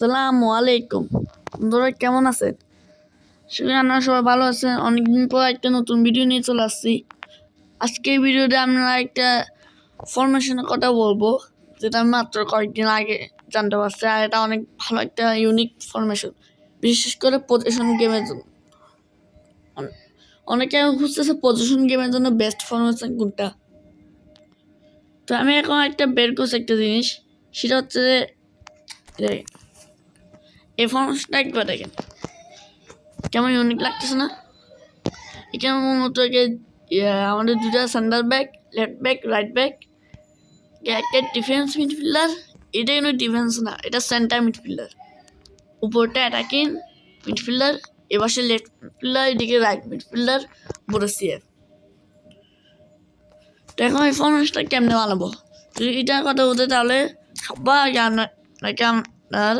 আসসালামু আলাইকুম। বন্ধুরা, কেমন আছেন? আসলে আপনারা সবাই ভালো আছেন। অনেকদিন পর একটা নতুন ভিডিও নিয়ে চলে আসছি। আজকে এই ভিডিওতে আমরা একটা ফরমেশনের কথা বলব, যেটা আমি মাত্র কয়েকদিন আগে জানতে পারছি, আর এটা অনেক ভালো একটা ইউনিক ফরমেশন বিশেষ করে পজিশন গেমের জন্য। অনে- অনেকে খুঁজতেছে পজিশন গেমের জন্য বেস্ট ফরমেশন কোনটা। তো আমি এখন একটা বের করছি একটা জিনিস, সেটা হচ্ছে যে এই ফর্মসটা একবার দেখেন। কেমন ইউনিক লাগতেছে না? এখানে মূলত আমাদের দুটা centre back left back right back একটা ডিফেন্স মিডফিল্ডার এটা কিন্তু ডিফেন্স না, এটা সেন্টার মিডফিল্ডার উপরটা অ্যাটাকিং মিডফিল্ডার এবার সে লেফট মিডফিল্ডার এদিকে রাইট মিডফিল্ডার বড় সিএফ তো এখন এই ফর্মেশনটা কেমনে বানাবো? যদি এটার কথা বলতে তাহলে আগে আপনার আপনার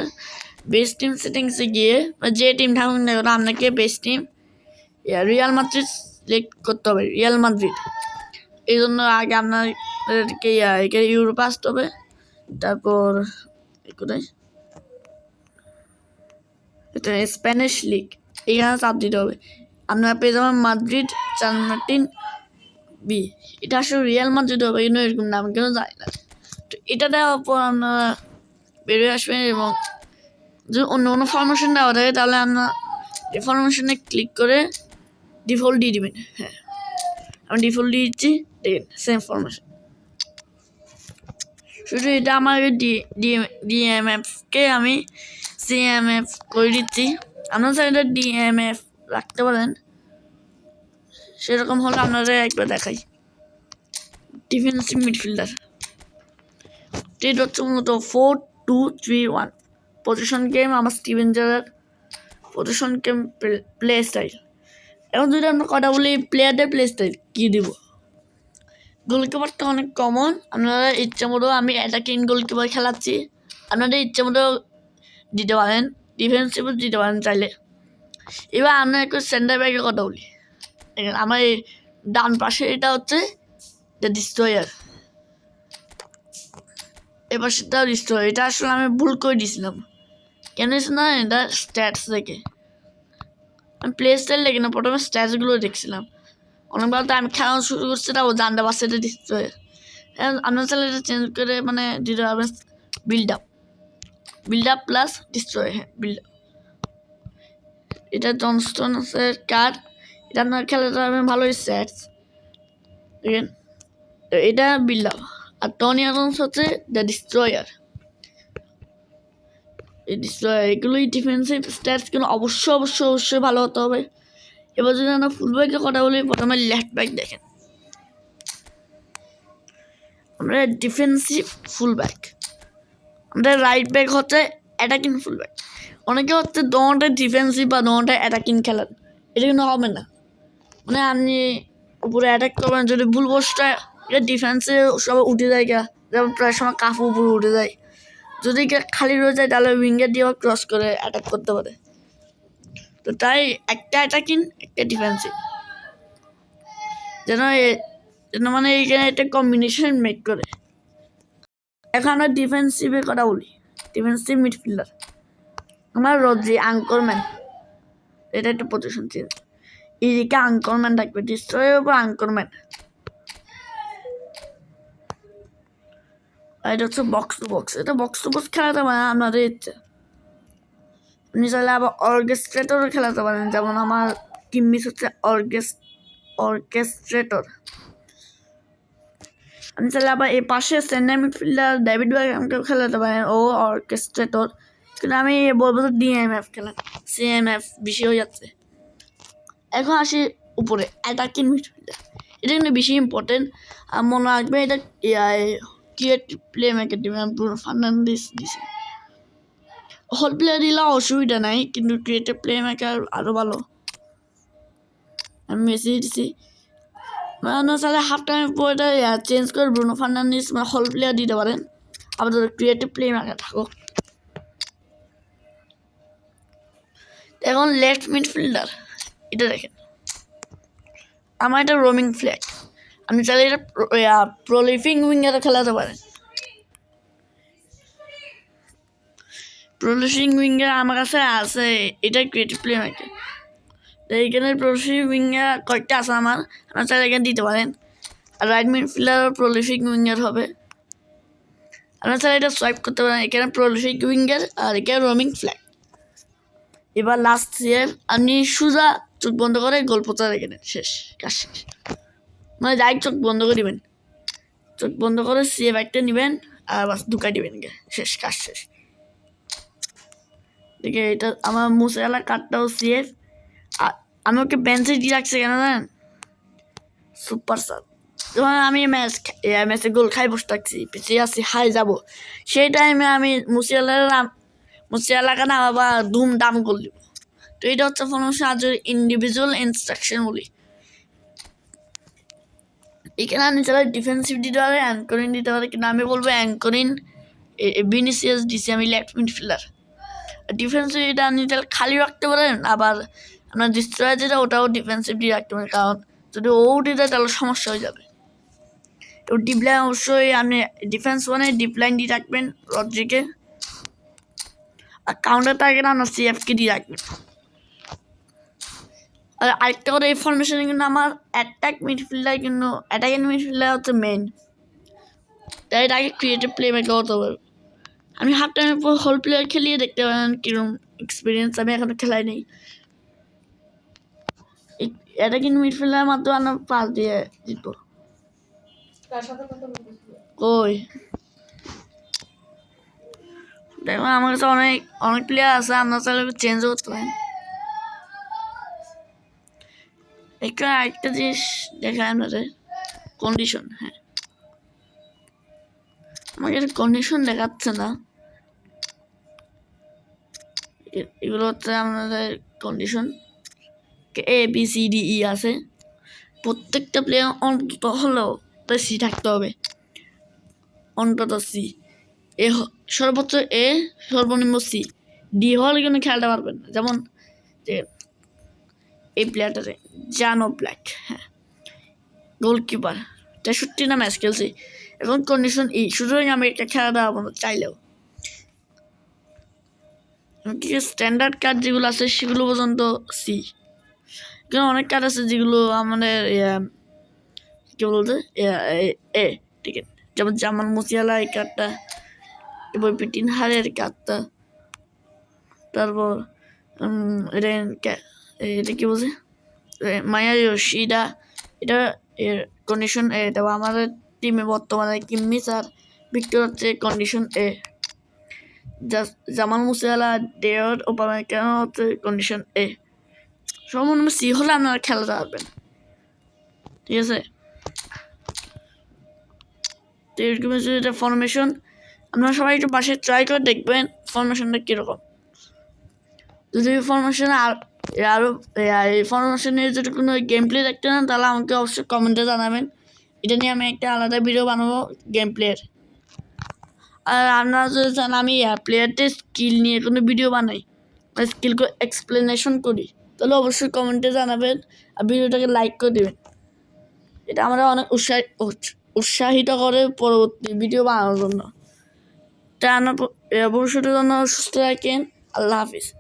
বেস্ট টিম সেটিংসে গিয়ে বা যে টিম থাকুন না কেন আপনাকে best team Real Madrid select করতে হবে রিয়াল মাদ্রিদ এই জন্য আগে আপনাদেরকে ইউরোপে আসতে হবে। তারপর কোথায়? এটা স্প্যানিশ লিগ এখানে চাপ দিতে হবে। আপনারা পেয়ে যাবেন মাদ্রিদ চান মার্টিন বি এটা আসলে রিয়াল মাদ্রিদ হবে, কিন্তু এরকম নাম কেন যায় না। তো এটা দেওয়ার পর আপনারা বেরিয়ে আসবেন এবং যদি অন্য কোনো ফরমেশন দেওয়া থাকে, তাহলে আপনার এই ফরমেশনে ক্লিক করে ডিফল্ট দিয়ে দিবেন। হ্যাঁ। আমি ডিফল্ট দিয়ে দিচ্ছি, দেখেন সেম ফরমেশন শুধু এটা আমার ডি ডিএমএফকে আমি সিএমএফ করে দিচ্ছি। আপনার সাইডে ডিএমএফ রাখতে পারেন। সেরকম হলে আপনারা একবার দেখাই। ডিফেন্সিভ মিডফিল্ডার এটা হচ্ছে মূলত four two three one position game আমার Steven Gerrard position game play style এখন যদি আমরা কথা বলি প্লেয়ারদের প্লে স্টাইল কী দিব? গোলকিপারটা অনেক কমন আপনারা ইচ্ছা মতো আমি অ্যাটাকিং গোলকিপার খেলাচ্ছি। আপনাদের ইচ্ছে মতো দিতে পারেন। ডিফেন্সিভও দিতে পারেন চাইলে। এবার আমরা একটু সেন্টার ব্যাগের কথা বলি। আমার এই ডান পাশে এটা হচ্ছে দ্য ডিস্ট্রয়ার এবার সেটাও ডিস্ট্রয় এটা আসলে আমি ভুল করে দিয়েছিলাম। কেন না এটা স্ট্যাটস দেখে? আমি প্লে স্টাইল দেখি না, প্রথমে স্ট্যাটসগুলো দেখছিলাম। অনেকবার তো আমি খেলা শুরু করছি, তাও জানতে পারছি এটা ডিস্ট্রয় আপনার চাইলে এটা চেঞ্জ করে মানে দিতে পারবেন build up build up plus destroy হ্যাঁ বিল্ড আপ এটা জনস্টনসের কার্ড এটা আপনার খেলাতে পারবেন ভালোই স্যাটস দেখেন এটা বিল্ড আপ আর টনি আদমস হচ্ছে দ্য ডিস্ট্রয়ার এগুলোই ডিফেন্সিভ স্ট্যাটসগুলো অবশ্যই অবশ্যই অবশ্যই ভালো হতে হবে। এবার যদি আমরা ফুল ব্যাকের কথা বলি, প্রথমে লেফট ব্যাক দেখেন। আমরা ডিফেন্সিভ ফুল ব্যাক আমাদের রাইট ব্যাক হচ্ছে অ্যাটাকিং ফুল ব্যাক অনেকে হচ্ছে দোনোটা ডিফেন্সিভ বা দোনোটা অ্যাটাকিং খেলেন। এটা কিন্তু হবে না। মানে আপনি উপরে অ্যাটাক করবেন, যদি ভুল বসটা এটা ডিফেন্সে সবাই উঠে যায় গা যেমন প্রায় সময় কাফ উপরে উঠে যায়। যদি খালি রয়ে যায়, তাহলে উইঙ্গার দিয়ে ক্রস করে অ্যাটাক করতে পারে। তো তাই একটা অ্যাটাকিং একটা ডিফেন্সিভ যেন যেন মানে এইখানে একটা কম্বিনেশন মেক করে। এখন আমরা ডিফেন্সিভের কথা বলি। ডিফেন্সিভ মিডফিল্ডার আমার রদ্রি আঙ্করম্যান এটা একটা পজিশন চেঞ্জ এদিকে আঙ্করম্যান থাকবে। ডিস্ট্রয়ের উপর আঙ্করম্যান আর এটা হচ্ছে বক্স টু বক্স এটা বক্স টু বক্স খেলাতে পারেন আপনাদের ইচ্ছে। আপনি চাইলে আবার অর্কেস্ট্রেটরও খেলাতে পারেন। যেমন আমার কিম্মিস হচ্ছে অর্কেস অর্কেস্ট্রেটর আপনি চাইলে আবার এই পাশে সেন্টার মিডফিল্ডার ডেভিড ব্যাগামকেও খেলাতে পারেন। ও অর্কেস্ট্রেটর কিন্তু আমি বলব তো ডিএমএফ খেলেন সিএমএফ বেশি হয়ে যাচ্ছে। এখন আসি উপরে। অ্যাটাকিং মিডফিল্ডার এটা কিন্তু বেশি ইম্পর্টেন্ট আর মনে রাখবে এটা ক্রিয়েটিভ প্লে মেকার দিবে ব্রুনো ফার্নান্ডিস দিছে। হল প্লেয়ার দিলে অসুবিধা নাই, কিন্তু ক্রিয়েটিভ প্লে মেকার আরও ভালো। আমি মেসি দিছি। মানে চাইলে হাফ টাইম পর চেঞ্জ করে ব্রুনো ফার্নান্ডিস মানে হল প্লেয়ার দিতে পারেন। আবার ক্রিয়েটিভ প্লে মেকার থাকুক এখন লেফট মিডফিল্ডার এটা দেখেন। আমার এটা রোমিং ফ্ল্যাগ আপনি চাইলে এটা প্রলিফিং উইঙ্গারে খেলাতে পারেন প্রলিশিং উইঙ্গার আমার কাছে আছে, এটা ক্রিয়েটিভ প্লে মেকার এইখানে প্রলিশিং উইঙ্গার কয়েকটা আছে আমার, আপনার চাইলে এখানে দিতে পারেন। আর রাইট মিডফিল্ডার প্রলিশিং উইঙ্গার হবে। আপনার চাইলে এটা সোয়াইপ করতে পারেন, এখানে প্রলিশিং উইঙ্গার আর এখানে রোমিং ফ্ল্যাগ এবার লাস্ট ইয়ার আপনি সুজা চোখ বন্ধ করে গোল প্রচার এখানে, শেষ, কাজ শেষ। মানে যাই চোখ বন্ধ করে দিবেন। চোখ বন্ধ করে সিএফ একটা নেবেন আর বাস ঢুকাই দিবেন শেষ, কাজ শেষ। দেখে এটা আমার মুসালা কার্ডটাও সিএফ আমি ওকে বেঞ্চে দিয়ে রাখছি কেন জানেন? সুপার সাব যখন আমি ম্যাচ ম্যাচে গোল খাই বসে থাকছি, পিছিয়ে আসছি হাই যাব। সেই টাইমে আমি মুসিয়ালার মুসিয়ালাকে না বাবা ধুম দাম গোল দিব। তো এটা হচ্ছে ফরমেশন আজ ইন্ডিভিজুয়াল ইনস্ট্রাকশন বলি। এখানে আপনি চাইলে ডিফেন্সিভ দিতে পারে অ্যাঙ্করিং দিতে পারে, কিন্তু আমি বলব অ্যাঙ্করিং বিনিসিয়াস দিছি আমি লেফট মিডফিল্ডার ডিফেন্সিভ এটা আপনি তাহলে খালি রাখতে পারেন, আবার আপনার ডিস্ট্রয় যেটা, ওটাও ডিফেন্সিভ দিয়ে রাখতে পারেন, কারণ যদি ও উঠে যায়, তাহলে সমস্যা হয়ে যাবে। তো ডিপ লাইন অবশ্যই আপনি ডিফেন্স মানে ডিপ লাইন দিয়ে রাখবেন, রদ্রিকে। আর কাউন্টার টার্গেট আপনার সিএফকে দিয়ে রাখবেন। আর আরেকটা কথা এই ফরমেশনে কিন্তু আমার অ্যাটাক মিডফিল্ডার কিন্তু অ্যাটাকিং মিডফিল্ডার হচ্ছে মেন তাই এটাকে ক্রিয়েটিভ প্লে মেকার হতে পারবে আমি হাফ টাইমের পর হোল প্লেয়ার খেলিয়ে দেখতে পারেন কীরকম এক্সপিরিয়েন্স আমি এখনও খেলাই নেই। অ্যাটাকিং মিডফিল্ডার মাত্র আমরা পাস দিয়ে জিতবো। কই? দেখো আমার কাছে অনেক অনেক প্লেয়ার আছে আপনার চাইলে চেঞ্জ করতে পারেন এখানে আরেকটা জিনিস দেখায় আপনাদের। কন্ডিশন হ্যাঁ। আমাকে কন্ডিশন দেখাচ্ছে না। এগুলো হচ্ছে আপনাদের condition A B C D E আছে। প্রত্যেকটা প্লেয়ার অন্তত হলেও তার সি থাকতে হবে। অন্তত সি এ সর্বোচ্চ এ সর্বনিম্ন সি ডি হলে কিন্তু খেলতে পারবেন যেমন যে এই প্লেয়ারটাতে জানো ব্ল্যাক হ্যাঁ। গোলকিপার তেষট্টি না ম্যাচ খেলছি। এখন কন্ডিশন ই সুতরাং আমি একটা খেলা দেওয়া না চাইলেও। স্ট্যান্ডার্ড কার্ড যেগুলো আছে সেগুলো পর্যন্ত সি। কিন্তু অনেক কার্ড আছে যেগুলো আমাদের কী বলতে? এ- ঠিক আছে। যেমন জামান মুসিয়ালা এই কার্ডটা এবার পিটিন হারের কার্ডটা তারপর উম, এটা কে- বলছে? মায়া ইয়োশিদা এটা এর কন্ডিশন এ তারপর আমাদের টিমে বর্তমানে কিম্মিস আর ভিক্টর হচ্ছে কন্ডিশন এ। জামাল মুসিয়ালা ডেয়র ওপামা কেন হচ্ছে কন্ডিশন এ। সর্বনিম্ন সি হলে আপনারা খেলাতে পারবেন ঠিক আছে? তো এরকম এটা ফরমেশন আপনারা সবাই একটু পাশে ট্রাই করে দেখবেন ফরমেশনটা কীরকম। যদি ফরমেশন আর আরও এই ফরমেশনের যদি কোনো গেম প্লে দেখতে না তাহলে আমাকে অবশ্যই কমেন্টে জানাবেন। এটা নিয়ে আমি একটা আলাদা ভিডিও বানাবো গেম প্লের আর আপনারা যদি চান, আমি প্লেয়ারদের স্কিল নিয়ে কোনো ভিডিও বানাই স্কিল এক্সপ্লেনেশন করি, তাহলে অবশ্যই কমেন্টে জানাবেন আর ভিডিওটাকে লাইক করে দেবেন। এটা আমরা অনেক উৎসাহ উৎস- উৎসাহিত করে পরবর্তী ভিডিও বানানোর জন্য। তা ভবিষ্যতের জন্য সুস্থ রাখেন আল্লাহ হাফিজ।